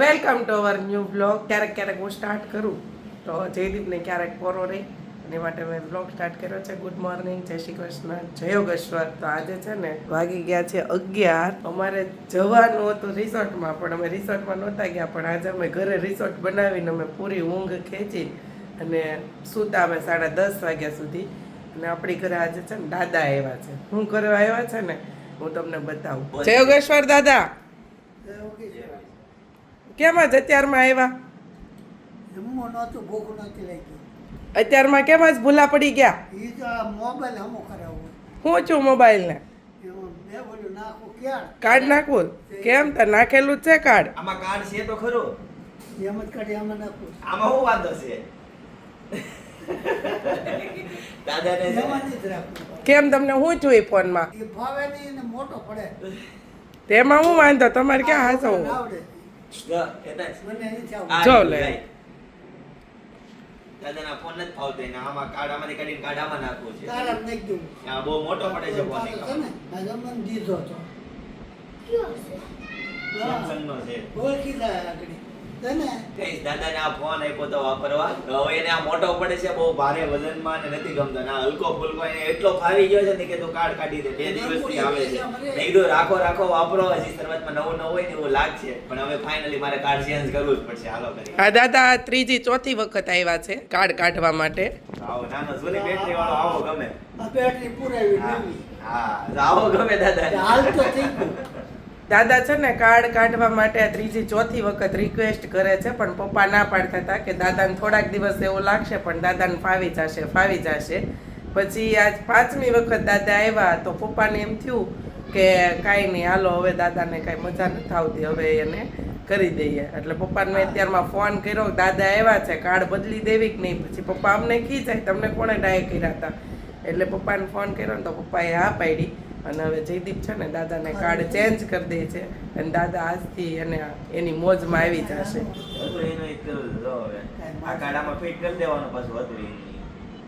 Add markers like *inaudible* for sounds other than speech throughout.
Welcome to our new blog ક્યારેક ક્યારેક હું સ્ટાર્ટ કરું. તો જયદીપને ક્યારેક પોરો રહી અને એ માટે મેં બ્લોગ સ્ટાર્ટ કર્યો છે. ગુડ મોર્નિંગ જય શ્રી કૃષ્ણ, જય યોગેશ્વર. તો આજે છે ને વાગી ગયા છે અગિયાર. અમારે જવાનું હતું રિસોર્ટમાં, પણ અમે રિસોર્ટમાં નહોતા ગયા. પણ આજે અમે ઘરે રિસોર્ટ બનાવીને અમે પૂરી ઊંઘ ખેંચી અને સૂતા અમે સાડા દસ વાગ્યા સુધી. અને આપણી ઘરે આજે છે ને દાદા આવ્યા છે. હું કરવા આવ્યા છે ને હું તમને બતાવું. જય યોગેશ્વર દાદા. કેમ જ અત્યારમાં આવ્યા? જમવું નહોતું ભૂખ નહોતી લાગી. અત્યારમાં કેમ જ ભૂલા પડી ગયા? એ તો આ મોબાઈલ હમો હું છું મોબાઈલને? કાર્ડ નાખવું? કેમ? તો નાખેલું જ છે કાર્ડ. આમાં કાર્ડ છે તો ખરું. એમ જ કાઢી આમાં નાખું આમાં શું વાંધો છે? કેમ તમને હું છું એ ફોનમાં? એ ભાવે નહીં મોટો પડે. તેમાં હું વાંધો? તમારે ક્યાં હાસવું મને લે. દાદાના ફોન જ ફાવતો એને. આમાં કાઢીને કાર્ડ આમાં નાખવું છે. તારા નાખી દઉં. આ બહુ મોટો પડે છે ફોન તારો છે ને આ જમવાનું દીધો હતો સેમસંગ નો છે. ઓળખી જાય આગળ. દાદાને આ ફોન આપ્યો તો વાપરવા? હવે એને આ મોટો પડે છે બહુ ભારે વજનમાં ને નથી ગમતો. ના હલકો ફુલકો એને એટલો ફાવી ગયો છે ને કે તું કાર્ડ કાઢી દે. બે દિવસથી આવે છે મેં કીધું રાખો રાખો વાપરો. હજી શરૂઆતમાં નવું નવું હોય ને એવું લાગશે. પણ હવે ફાઇનલી મારે કાર્ડ ચેન્જ કરવું જ પડશે. હાલો કરી આ દાદા આ ત્રીજી ચોથી વખત આવ્યા છે કાર્ડ કાઢવા માટે. આવો નાનો જૂની બેટરી વાળો આવો ગમે. બેટરી પુરાવી હા હા, આવો ગમે દાદા. હાલ તો થઈ ગયું. દાદા છે ને કાર્ડ કાઢવા માટે ત્રીજી ચોથી વખત રિક્વેસ્ટ કરે છે, પણ પપ્પા ના પાડતા હતા કે દાદાને થોડાક દિવસ એવો લાગશે, પણ દાદાને ફાવી જશે ફાવી જશે. પછી આજ પાંચમી વખત દાદા આવ્યા તો પપ્પાને એમ થયું કે કાંઈ નહીં, હાલો હવે દાદાને કાંઈ મજા નથી આવતી હવે એને કરી દઈએ. એટલે પપ્પાને મેં અત્યારમાં ફોન કર્યો, દાદા આવ્યા છે, કાર્ડ બદલી દેવી કે નહીં? પછી પપ્પા અમને કી જાય તમને કોણે ડાય કર્યા હતા? એટલે પપ્પાને ફોન કર્યો ને તો પપ્પાએ હા પાડી. અને હવે જયદીપ છે ને દાદાને કાર્ડ ચેન્જ કરી દે છે અને દાદા આજથી એને એની મોજમાં આવી જશે. આ કાર્ડ આમાં ફિટ કરી દેવાનું પાછું હતું એનું.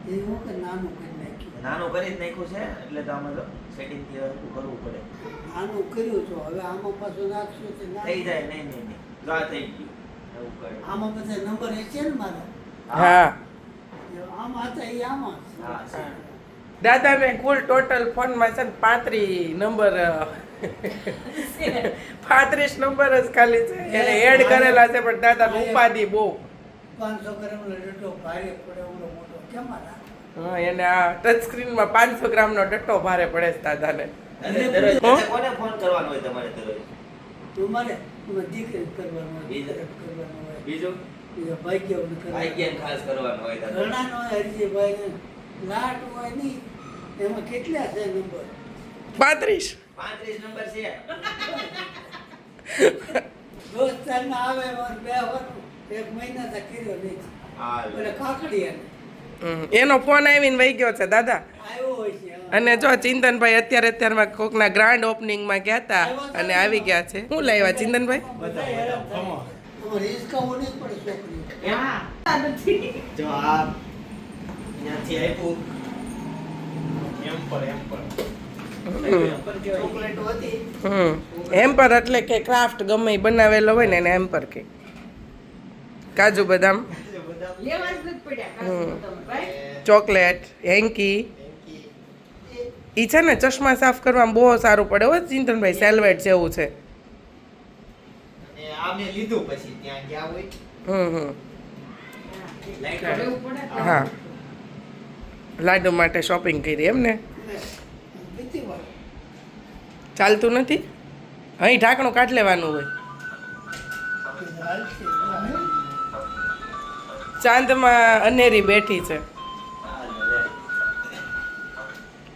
એ કે નાનું કરી નાખ્યું. નાનું કરી જ નાખ્યું છે? એટલે તો આમાં તો સેટિંગ કરવું પડે. નાનું કર્યું છો હવે આમાં પાછું નાખશું તો થઈ જાય નહીં નહીં નહીં. જો આ થઈ ગયું. એવું કરે. આમાં બધા નંબર એ છે ને મારો? હા. આમાં હતા એ આમાં હા. દાદાને કુલ ટોટલ ફોનમાં છે ને પાંત્રી નંબર પાંત્રીસ નંબર જ ખાલી છે. એને એડ કરેલા છે પણ દાદાની ઉપાધિ બહુ? હા એને આ ટચ સ્ક્રીનમાં પાંચસો ગ્રામનો ડટ્ટો ભારે પડે છે દાદાને? કોને ફોન કરવાનો હોય તમારે દરરોજ? તમારે દીકરી કરવાનું હોય બીજું? દીકરી કરવાનું હોય. બીજું? કરવાનું હોય. દાદા. ઘણાનો હોય ભાઈ લાટ હોય નહીં એમાં કેટલા છે નંબર પાંત્રીસ. પાંત્રીસ નંબર છે. દોસ્તારના આવે વર બે વર એક મહિના તો કર્યો નહીં. એટલે કાકડી એનો ફોન આવીને વહી ગયો છે દાદા. અને જો ચિંતનભાઈ અત્યારે અત્યારમાં કોકના ગ્રાન્ડ ઓપનિંગમાં ગયા હતા અને આવી ગયા છે. શું લાવ્યા ચિંતનભાઈ? જો આ હેમ્પર એટલે કે ક્રાફ્ટ ગમે એ બનાવેલો હોય ને એને હેમ્પર કે. કાજુ બદામ. હમ. Chocolate hanky. ઈ છે ને ચશ્મા સાફ કરવામાં બહુ સારું પડે હો ચિંતનભાઈ સેલવેટ જેવું છે. અને આ મેં લીધું પછી ત્યાં ગયા હોય. હમ હમ. હા. લાડુ માટે શોપિંગ કરી એમ ને? ચાલતું નથી? અહીં ઢાંકણું કાઢ લેવાનું હોય. ચાંદમાં અનેરી બેઠી છે.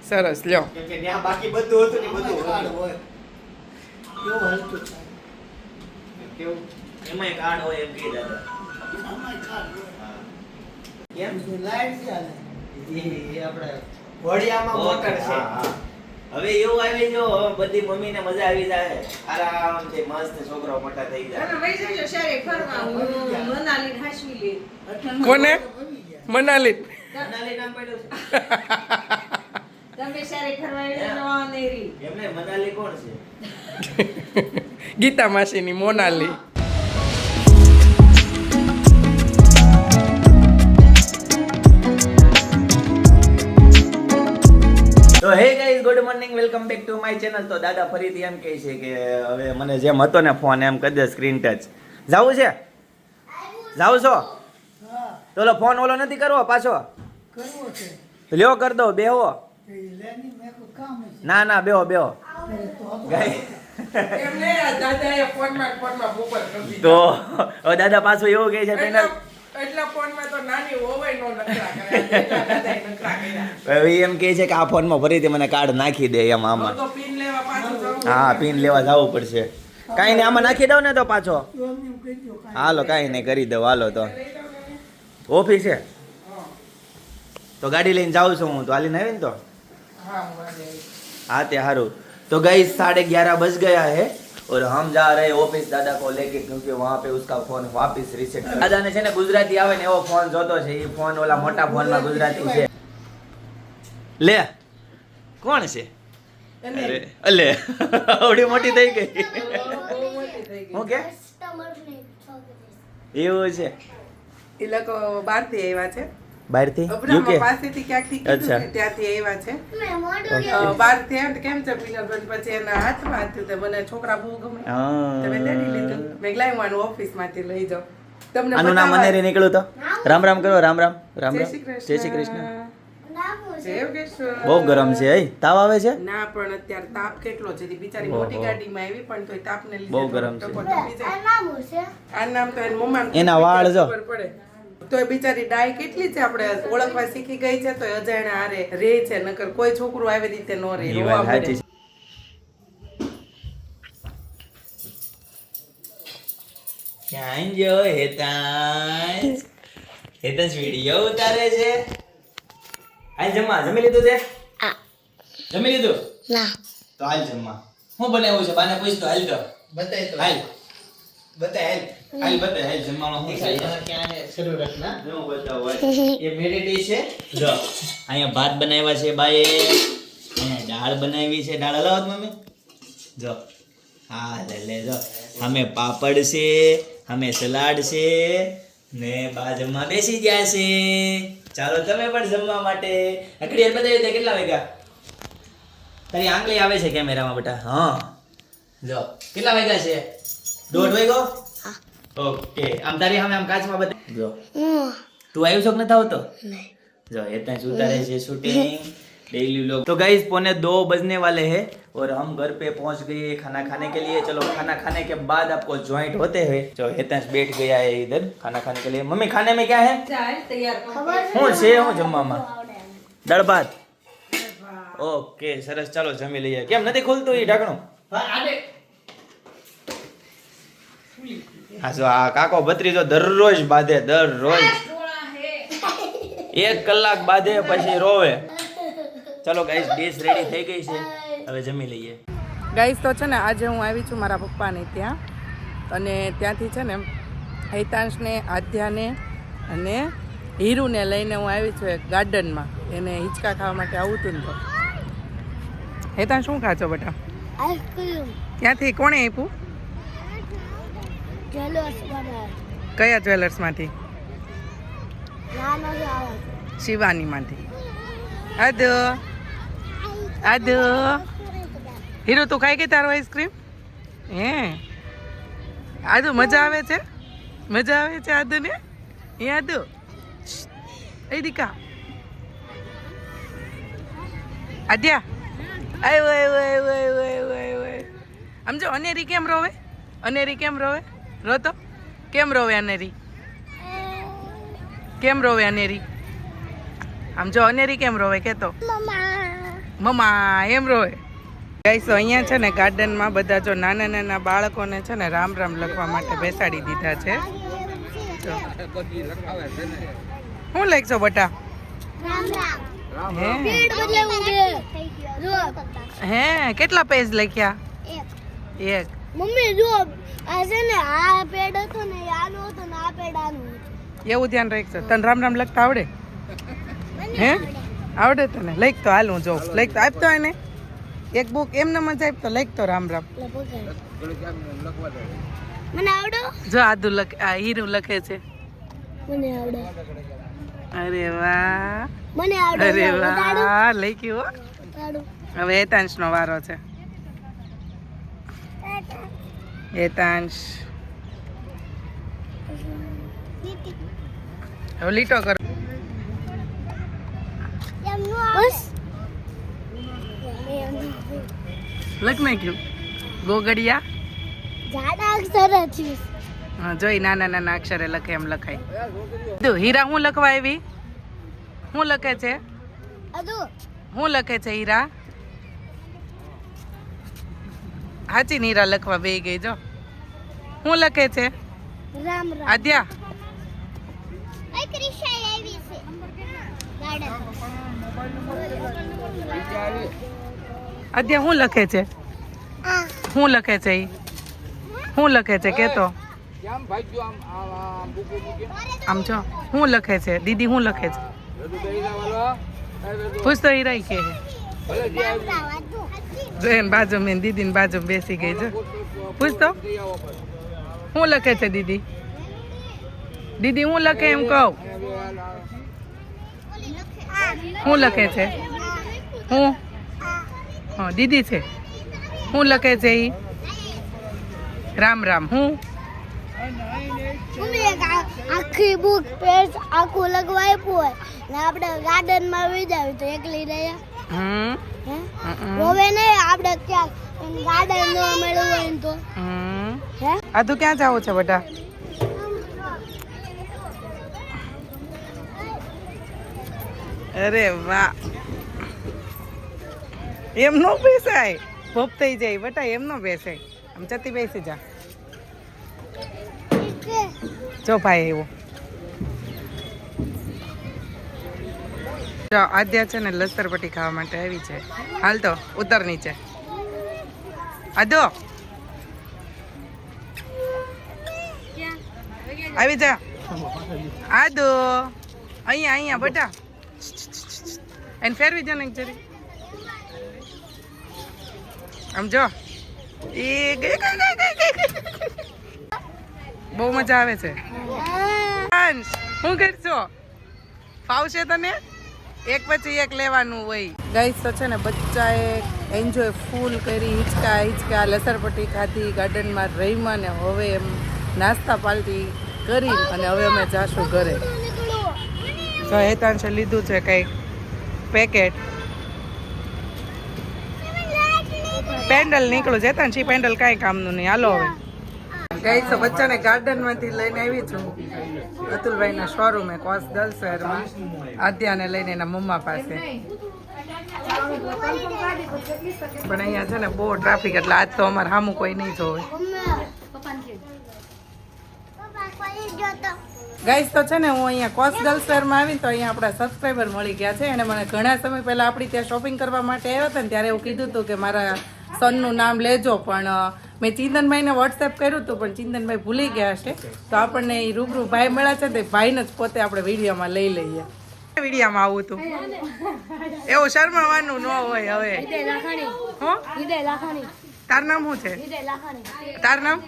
સરસ લ્યો. બાકી બધું હતું ને બધું. હોય કેવું એમાં કાર્ડ હોય એમ કે દાદા. કેમ લાઈટ છે હાલે. એ આપણે વડિયામાં મોટર છે. હવે એવું આવી જો બધી મમ્મી ને મજા આવી જાય. આરામથી મસ્ત છોકરો મોટા થઈ જાય. મનાલી મનાલી. નામ પડ્યું છે. *laughs* તમે સારે ફરવા એમને મનાલી કોણ છે? ગીતા માસીની મોનાલી. માય ચેનલ તો દાદા ફરીથી એમ કહે છે કે હવે મને જેમ હતો ને ફોન એમ કરી દે સ્ક્રીન ટચ જાવું છે? જાવું છો? તો ઓલો ફોન ઓલો નથી કરવો પાછો? તો લ્યો કર દો બેહો. ના ના બેહો બેહો. તો. તો દાદા પાછું એવું કહે છે પેનલ એમ કહે છે કે આ ફોનમાં ફરીથી મને કાર્ડ નાખી દે એમ આમાં. હા પિન લેવા જવું પડશે. કાંઈ નહીં આમાં નાખી દઉં ને તો પાછો. હાલો કાંઈ નહીં કરી દઉં. હાલો તો. ઓફિસે તો ગાડી લઈને જાઉં છું હું. તો હાલીને આવીને તો? હા તે સારું તો ગઈ સાડે ગ્યારા બજ ગયા હે. ग्यारह बज गया है और हम जा रहे हैं ऑफिस दादा को लेके क्योंकि वहाँ पे उसका फोन वापस रीसेट दादा ने છે ને ગુજરાતી આવે ને એવો ફોન જોતો છે એ ફોન ઓલા મોટા ફોન માં ગુજરાતી છે લે કોણ છે એને અરે અલે આવડી મોટી થઈ ગઈ બહુ મોટી થઈ ગઈ. હું કે એવું છે એ લોકો બહારથી આવ્યા છે બહારથી? યુકે? પાસેથી ક્યાંકથી કીધું અચ્છા. ત્યાંથી આવ્યા છે. અ, બહારથી કેમ છે પિનલબેન? પછી એના હાથમાં હતું તે મને છોકરા બહુ ગમે. તમે તેડી લીધું મેં આનું ઓફિસમાંથી લઈ જાઉં. તમને આનું નામ મને નીકળ્યું તો? રામ રામ કરો રામ રામ. રામ રામ. જય શ્રી કૃષ્ણ. બહુ ગરમ છે હે? તાવ આવે છે? ના પણ અત્યારે તાપ કેટલો છે? બિચારી. મોટી ગાડીમાં આવી પણ તોય તાપને લીધે બહુ ગરમ છે. આ નામ તો એના વાળ જો. ખબર પડે. તો એ બિચારી ડાય કેટલી છે આપણે ઓળખવા શીખી ગઈ છે તો અજાણ્યા હારે રે છે નકર કોઈ છોકરું આવી રીતે ન રે ક્યાં ગયો હેતાંશ હેતાંશ વીડિયો ઉતારે છે? આ જમવા જમી લીધું છે જમી લીધું? ના. તો હાલ જમવા. હું બનાવ્યું છે? બાને પૂછતો હાલ તો. બતાય તો. હાલ. બતાય હાલ. *laughs* ભાત બનાવ્યા છે બાએ. દાળ બનાવી છે. દાળ લાવો મમ્મી. જો. હા લે લે જો. અમે પાપડ છે અમે સલાડ છે ને બા જમવા બેસી ગયા છે. ચાલો તમે પણ જમવા માટે. અકડીયર બધા દે કેટલા વાગ્યા? તારી આંગળી આવે છે કેમેરામાં બેટા હા. જો કેટલા વાગ્યા છે? દોઢ વાગ્યો? હા. ઓકે આમ તારી સામે આમ કાચમાં બતાવી જો હું તું આવ્યો છો કે નથી આવતો નહીં जो इतना उतारे से शूटिंग डेली लोग तो गाइस पौने दो बजने वाले हैं और हम घर पे पहुंच गए खाना खाने के लिए चलो खाना खाने के बाद आपको ज्वाइंट होते हैं जो हितेश बैठ गया है इधर खाना खाने के लिए मम्मी खाने में क्या है ચાલ તૈયાર કર. શું છે હું જમવામાં દાળ ભાત ઓકે સરસ ચાલો જમી લઈએ કેમ નથી ખુલતું એ ઢાંકણું हाँ, आने હા જો આ કાકો ભત્રીજો દરરોજ બાંધે દરરોજ. એક કલાક બાંધે પછી રોવે. ચલો ગાઈસ ડીશ રેડી થઈ ગઈ છે. હવે જમી લઈએ. ગાઈસ તો છે ને આજે હું આવી છું મારા પપ્પાને ત્યાં. અને ત્યાંથી છે ને હૈતાંશને આધ્યાને અને હીરુને લઈને હું આવી છું એક ગાર્ડનમાં. એને હિંચકા ખાવા માટે આવું હતું તો. હૈતાંશ શું ખાચો બેટા? ક્યાંથી ત્યાંથી કોણે આપ્યું? કયા જ્વેલર્સમાંથી શિવાનીમાંથી આદુ આદુ હીરો તું ખાઈ ગઈ તારો આઈસ્ક્રીમ હે? આદુ મજા આવે છે? મજા આવે છે આદુ ને એ આદુ એ દીકા. આદ્યા. આવ્યો આવ્યો આવ્યો આવ્યો આવ્યો આવ્યો આમ જો અનેરી કેમ રોવે? અનેરી કેમ રોવે? રો તો કેમ રોવે અનેરી? કેમ રોવે અનેરી? આમ જો અનેરી કેમ રોવે કેતો? મમ્મા એમ રોવે. ગાઈસ અહીંયા છે ને ગાર્ડનમાં બધા જો નાના નાના બાળકોને છે ને રામ રામ લખવા માટે બેસાડી દીધા છે. શું લખશો બટા? હે? કેટલા પેજ લખ્યા? એક. મમ્મી જો આ છે ને આ પેડ હતો ને આનો હતો ને આ પેડ આનો હતો. એવું ધ્યાન રાખજો તને રામ રામ લખતા આવડે? હે? આવડે. તને? લખ તો હાલ હું જો લખ તો આપતો એને. એક બુક એમને મજા આપ તો લખ તો રામ રામ. મને આવડો? જો આદુ લખ આ હીરું લખે છે. મને આવડે. અરે વાહ. મને આવડે અરે વાહ લખ્યું હવે હેતાંશ નો વારો છે. હેતાંશ હવે લીટો કરો. લખ નાખ્યું ગોગડિયા. હા જોઈ નાના નાના અક્ષરે લખે એમ લખાય. જો હીરા હું લખવા આવી? હું લખે છે? હું લખે છે હીરા? હાચી નીરા લખવા બે ગઈ જો. હું લખે છે? રામ રામ. આદ્યા. આદ્યા હું લખે છે? શું હું લખે છે ઈ? હું લખે છે કેતો? આમ જો હું લખે છે? દીદી હું લખે છે? પૂછતો હીરા કે જો એને બાજુ મેં દીદી બાજુ બેસી ગઈ છે પૂછતો? શું લખે છે દીદી? દીદી, હું લખે એમ કહું? હું લખે છે? હું? હા, દીદી છે. હું લખે છે ઈ? રામ રામ. હું? આખી બુક પેજ આખું લગવાય હોય. ને આપણે ગાર્ડનમાં વિજાવી તો એકલી રહ્યા હવે નહીં આપણે ક્યાંક ગાર્ડન ન મળ્યું હોય તો. હમ. હે? આ તું ક્યાં જવું છે બેટા? અરે વાહ. એમ નો બેસાય. ભોપ થઈ જાય. બેટા એમ નો બેસાય. આમ જતી બેસી જા. જો ભાઈ એવો જો આદ્યા છે ને લસ્તરપટ્ટી ખાવા માટે આવી છે. હાલ તો ઉતર નીચે. આદો. આવી જા. આદો. અહીંયા અહીંયા બટા. એને ફેરવી દે ને જરી. આમ જો. એ ગઈ ગઈ ગઈ ગઈ ગઈ. બહુ મજા આવે છે. શું કરશો? ફાવશે તને? એક પછી એક લેવાનું હોય. ગાઈસ તો છે ને બચ્ચાએ એન્જોય ફૂલ કરી, હિંચકા હિંચકા, લસરપટ્ટી ખાધી ગાર્ડનમાં રહીમાં ને હવે એમ નાસ્તા પાલટી કરી અને હવે અમે જાશું ઘરે. તો હેતાંશે લીધું છે કંઈક પેકેટ પેન્ડલ નીકળું છે હેતાંશ પેન્ડલ કાંઈ કામનું નહીં. હાલો હવે. ગઈ તો બચ્ચાને ગાર્ડનમાંથી લઈને આવી છું. અતુલભાઈના શોરૂમે કોસ દલ શહેરમાં. આદ્યાને લઈને એના મમ્મા પાસે. પણ અહીંયા છે ને બહુ ટ્રાફિક એટલે આજ તો અમારે સામું કોઈ નહીં જોવે. ગાઈસ તો છે ને હું અહીંયા કોસ ગર્લ શહેરમાં આવી તો અહીંયા આપણા સબસ્ક્રાઈબર મળી ગયા છે. અને મને ઘણા સમય પહેલાં આપણી ત્યાં શોપિંગ કરવા માટે આવ્યા હતા ને ત્યારે એવું કીધું હતું કે મારા સનનું નામ લેજો, પણ મેં ચિંતનભાઈને વોટ્સએપ કર્યું હતું પણ ચિંતનભાઈ ભૂલી ગયા છે. તો આપણને એ રૂબરૂ ભાઈ મળ્યા છે તે ભાઈને જ પોતે આપણે વિડીયોમાં લઈ લઈએ. વિડીયોમાં આવું હતું એવું શરમાવાનું ન હોય હવે. હો? તાર નામ શું છે? તાર નામ?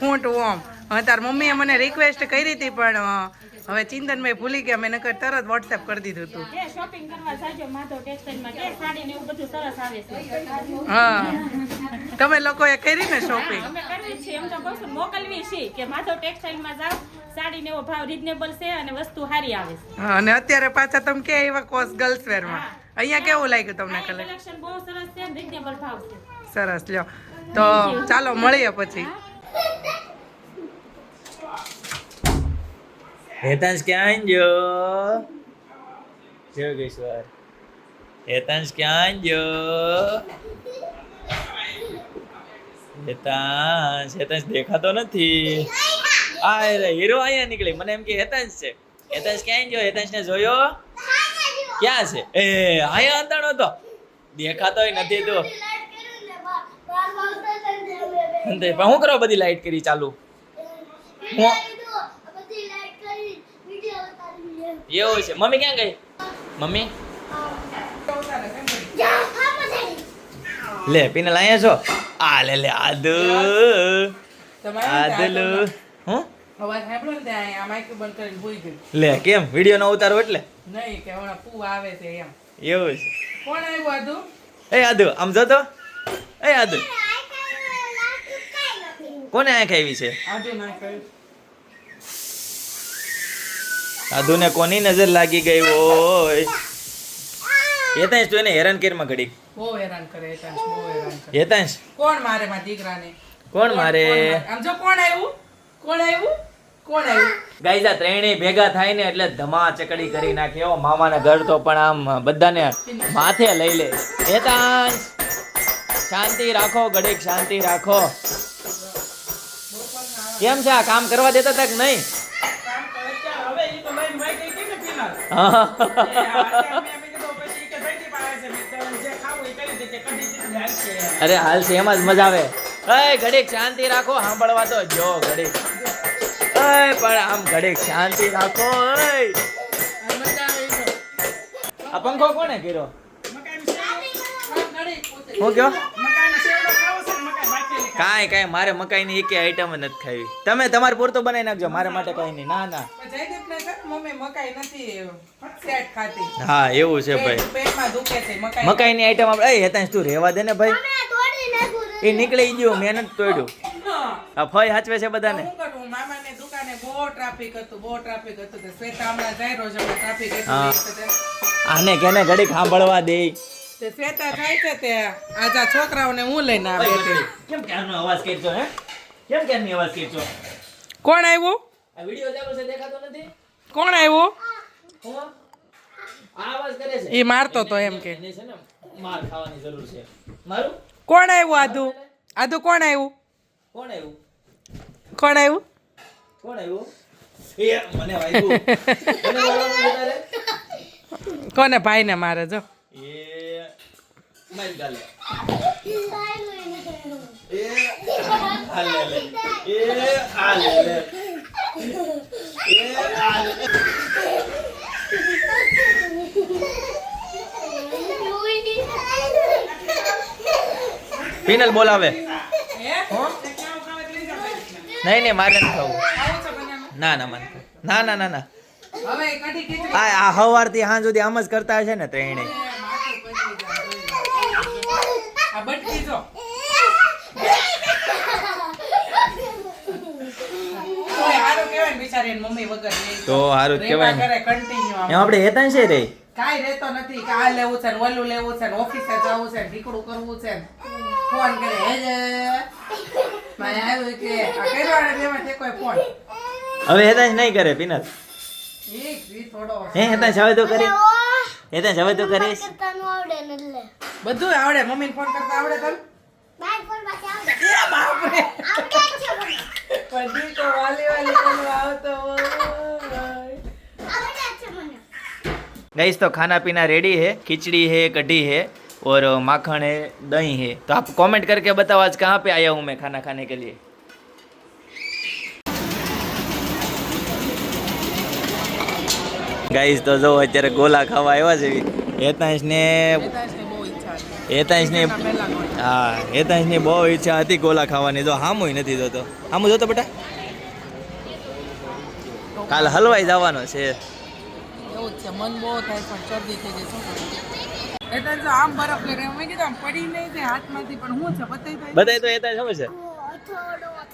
હું ટુ ઓમ હવે તાર મમ્મીએ મને રિક્વેસ્ટ કરી હતી પણ હવે ચિંતનભાઈ ભૂલી ગયા મેં નકર તરત વોટ્સએપ કરી દીધું હતું. શોપિંગ કરવા જાજો માધવ ટેક્સટાઇલમાં કે સાડી ને એવું બધું સરસ આવે છે. હા. તમે લોકોએ કરી ને શોપિંગ અમે કરવી છે એમ તો કહું છું મોકલવી છે કે માધવ ટેક્સટાઇલમાં જાવ સાડી ને એવો ભાવ રીઝનેબલ છે અને વસ્તુ સારી આવે છે. હા, અને અત્યારે પાછા તમે કે એવા કોસ ગર્લ્સ વેરમાં અહીંયા કેવું લાગ્યું તમને કલેક્શન બહુ સરસ છે રીઝનેબલ ભાવ છે. સરસ લ્યો. તો ચાલો મળીએ પછી. હેતાંશ ક્યાં ગયો જોગેશ્વર હેતાંશ ક્યાં ગયો હેતાંશ હેતાંશ દેખાતો નથી. આ હીરો અહીંયા નીકળી. મને એમ કે હેતાંશ છે. હેતાંશ ક્યાં ગયો? હેતાંશ ને જોયો? ક્યાં છે? એ, અહીંયા અંધારો તો દેખાતોય નથી તો. હું કરો બધી લાઈટ કરી ચાલુ? હું એવું છે. મમ્મી ક્યાં ગઈ? મમ્મી? લે પીને લાયા છો? આ લે લે આદુ આદુ હું? અવાજ સાંભળો ને ત્યાં અહીંયા માઇક બંધ કરીને ભૂઈ ગયું લે કેમ? વિડિયો નો ઉતારો એટલે? નહીં કે હમણાં પૂ આવે છે એમ. એવું છે. કોણ આવ્યું આદુ? એ આદુ આમ જો તો એ આદુ. કોને આંખ આવી છે? આજે ના કહ્યું સાધુને કોની નજર લાગી ગઈ હોય? હેતાંશ તું એને હેરાન કેરમાં ઘડી. બહુ હેરાન કરે હેતાંશ બહુ હેરાન કરે. હેતાંશ? કોણ મારે માં દીકરાને? કોણ મારે? આમ જો કોણ આવ્યું? કોણ આવ્યું? કોણ આવ્યું? ગાઈઝ આ ત્રણેય ભેગા થાય ને એટલે ધમા ચકડી કરી નાખે. હો મામાના ઘર તો પણ આમ બધાને માથે લઈ લે. હેતાંશ શાંતિ રાખો ઘડીક શાંતિ રાખો. કેમ છે આ કામ કરવા દેતા તક કે નહીં? *laughs* અરે હાલ છે એમાં જ મજા આવે અય ઘડીક શાંતિ રાખો સાંભળવા તો જો ઘડીક અય પણ આમ ઘડીક શાંતિ રાખો અય આ મજા આવે ઈ તો. આ પંખો કોને કર્યો. હું કયો કાંઈ કાંઈ મારે મકાઈની એકે આઈટમ નથી ખાવી. તમે તમારે પૂરતો બનાવી નાખજો મારા માટે કઈ નહીં. ના ના. પણ જયદીપને કહે, મમ્મી મકાઈ નથી ફટસેટ ખાતી. હા એવું છે ભાઈ. પેટમાં દુખે છે મકાઈ. મકાઈની આઈટમ આપણે એ હેતાંશ તું રહેવા દે ને ભાઈ. અમે તોડી નાખ્યું એ નીકળી ગયો મેં નથી તોડ્યું. આ ફય હાચવે છે બધાને. મામાને દુકાને બહુ ટ્રાફિક હતું બહુ ટ્રાફિક હતું. તો શ્વેતા હમણાં જાય રોજ ટ્રાફિક હતું આને કેને ઘડી સાંભળવા દે. તે શ્વેતા થાય છે તે. આજા છોકરાઓને હું લઈને આવે છે કેમ ક્યારનો અવાજ કરશો હે? કેમ ક્યારની અવાજ કરશો કોણ આવ્યું? આ વિડિયો ચાલુ છે દેખાતો નથી? કોણ આવ્યું? હું? આ અવાજ કરે છે? એ મારતો તો એમ કે. માર ખાવાની જરૂર છે. મારું? કોણ આવ્યું આધુ આધુ કોણ આવ્યું? કોણ આવ્યું? કોણ આવ્યું? કોણ આવ્યું? એ મને વાગ્યું. *laughs* કોને ભાઈને મારે જો. એ મારી ગાલે એ આ લે લે એ આ લે લે એ આ લે ફિનલ બોલાવે નહીં નહીં મારે નથી ખાવું. ના ના મને ના. ના ના ના આ સવારથી હવારથી સાંજ સુધી આમ જ કરતા હશે ને ત્રણે આ બટકી જો તોય હારું કહેવાય ને મમ્મી વગર નહીં. તો સારું કહેવાય ને. કરે એમ આપણે હેતા છે રે કાઈ રહેતો નથી કે આ લેવું છે ને ઓલું લેવું છે ને ઓફિસે જવું છે ને ઢીકડું કરવું છે ને. ફોન કરે હેજે આવ્યું કે આ કર્યો ને એમાં તે કોઈ ફોન? હવે હેતા નહીં કરે પિનલ. ઈ ઈ થોડો હે હેતા હવે તો કરી હેતા હવે તો કરીશ. કરતાનું આવડે ને એટલે. બધું આવડે મમ્મીને ફોન કરતા આવડે તને? બાય ફોન આવડે. એ બાપરે! આવડે જ છે મને પછી તો વાલી વાલી કરવા આવતો હોય આવડે જ છે મને गाइस तो खाना पीना रेडी है खिचड़ी है कढ़ी है और माखन है दही है तो आप कमेंट करके बताओ आज कहाँ पे आया हूँ मैं खाना खाने के लिए ગાઈસ તો જો અત્યારે ગોલા ખાવા આવ્યા છે હેતાંશ ને હેતાંશની બહુ ઈચ્છા હતી હેતાંશ ને એના પહેલા ગોળ. હા હેતાંશની બહુ ઈચ્છા હતી ગોલા ખાવાની તો હામુય નથી જોતો. હામુ જોતો બેટા? કાલ હલવાઈ જવાનો છે. એવું જ છે મન બહુ થાય પણ શરદી થઈ ગઈ શું એટલે જો આમ બરફ લઈ મેં કીધું આમ પડી નહીં જાય હાથમાંથી પણ શું છે બતાવી તો છે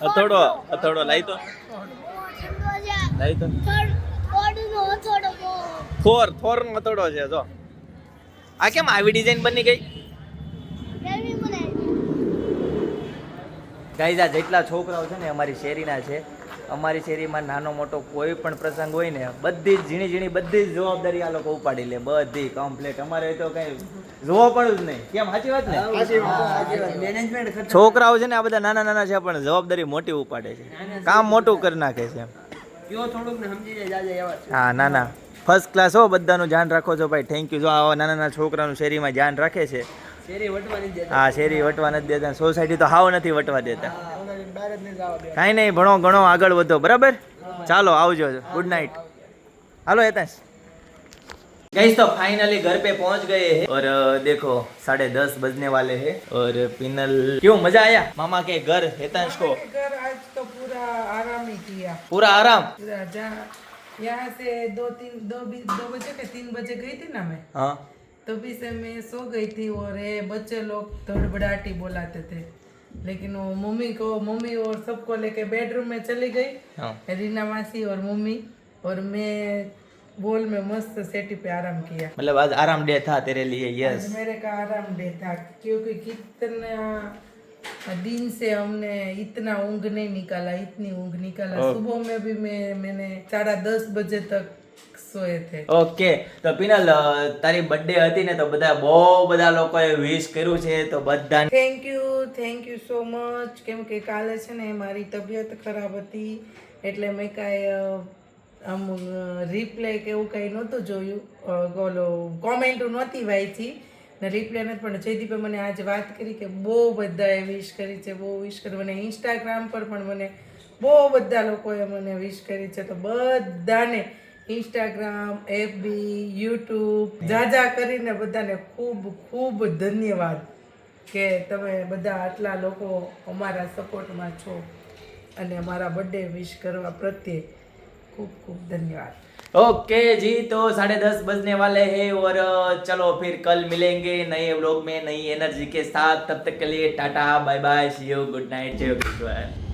અથોડો અથોડો લાઈ તો છે? લાઈ તો થોડ થોડનો અથોડો બહુ થોર થોર નો અથોડો છે જો. આ કેમ આવી ડિઝાઇન બની ગઈ? ગાઈઝ આ જેટલા છોકરાઓ છે ને અમારી શેરીના છે. અમારી શેરીમાં નાનો મોટો કોઈ પણ પ્રસંગ હોય ને બધી જ ઝીણી ઝીણી બધી જ જવાબદારી આ લોકો ઉપાડી લે. બધી કમ્પ્લીટ અમારે તો કઈ જોવો પણ જ નહીં. કેમ? સાચી વાત ને? છોકરાઓ છે ને આ બધા નાના નાના છે પણ જવાબદારી મોટી ઉપાડે છે. કામ મોટું કરી નાખે છે. હા ના ના. ફર્સ્ટ ક્લાસ હો બધાનું ધ્યાન રાખો છો ભાઈ. થેન્ક યુ જો આવા નાના નાના છોકરાનું શેરીમાં ધ્યાન રાખે છે હા શેરી વટવા નથી દેતા સોસાયટી તો હાવ નથી વટવા દેતા કાંઈ નહીં ભણો ઘણો આગળ વધો બરાબર ચાલો આવજો good night hello Hetansh guys तो फाइनली घर पे पहुंच गए हैं और अ, देखो साढ़े दस बजने वाले हैं और पिनल क्यों मजा आया मामा के घर हेतांश को घर आज तो पूरा आराम ही किया पूरा आराम पूरा जहाँ यहाँ से दो तीन दो भी दो बजे के तीन बजे गई थी ना मैं हाँ तभी से मैं सो गई थी और ये बच्चे लोग धड़बड़ाटी बोलाते थे। लेकिन वो मम्मी को मम्मी और सबको लेके बेडरूम में चली गई। हाँ। रीना मासी और मम्मी और मैं बॉल में मस्त सेटी पे आराम किया। मतलब आज आराम डे था तेरे लिए यस मेरे का आराम डे था क्योंकि कितना दिन से हमने इतना ऊँग नहीं निकाला इतनी ऊँग निकाला। सुबह में भी मैं मैंने साढ़ा दस बजे तक ઓકે તો? પિનલ તારી બર્થડે હતી ને તો બધા બહુ બધા લોકોએ વિશ કર્યું છે તો બધા thank you thank you so much કેમ કે કાલે છે ને મારી તબિયત ખરાબ હતી એટલે મેં કાંઈ આમ રિપ્લે કે એવું કંઈ નહોતું જોયું. ઓલો કોમેન્ટ નહોતી વાંચી ને રિપ્લે નથી પણ જયદીપે મને આજે વાત કરી કે બહુ બધાએ વિશ કરી છે બહુ વિશ કરી. મને ઇન્સ્ટાગ્રામ પર પણ મને બહુ બધા લોકોએ મને વિશ કરી છે તો બધાને ઇન્સ્ટાગ્રામ એફબી યુટ્યુબ જાજા કરીને બધાને ખૂબ ખૂબ ધન્યવાદ કે તમે બધા આટલા લોકો અમારા સપોર્ટમાં છો અને અમારા બર્થડે વિશ કરવા પ્રત્યે ખૂબ ખૂબ ધન્યવાદ ओके जी तो साढ़े दस बजने वाले हैं और अ, चलो फिर कल मिलेंगे नए व्लॉग में नई एनर्जी के साथ तब तक के लिए tata bye bye see you good night जय गुड